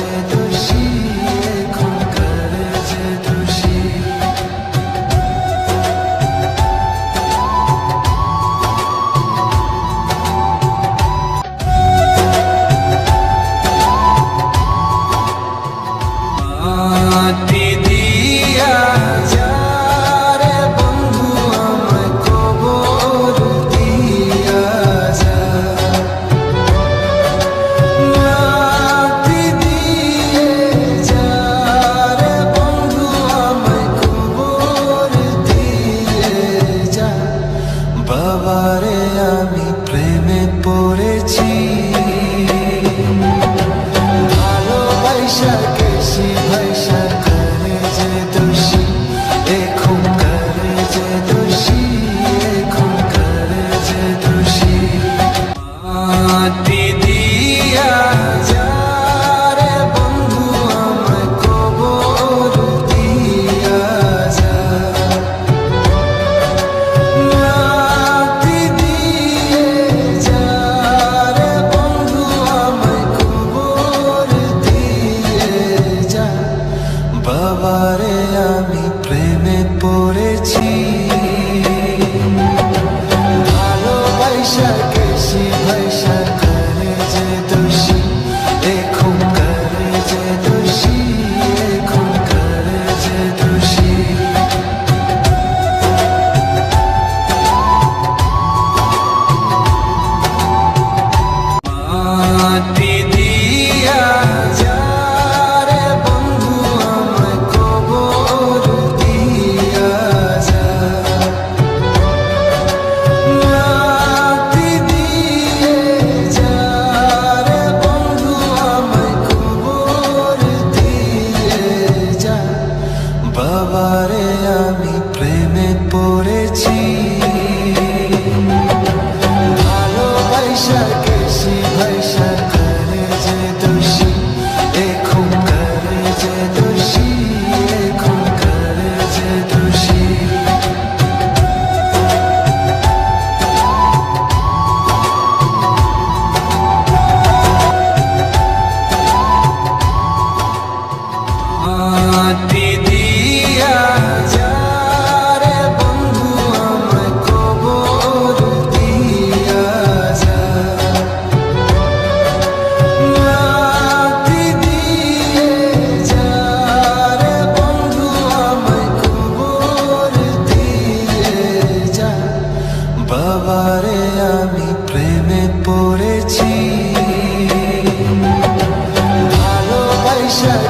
did বাবারে আমি প্রেমে পড়েছি। ভালোবাসা কেসি ভাইসা but it বাবারে আমি প্রেমে পড়েছি। ভালোবাসা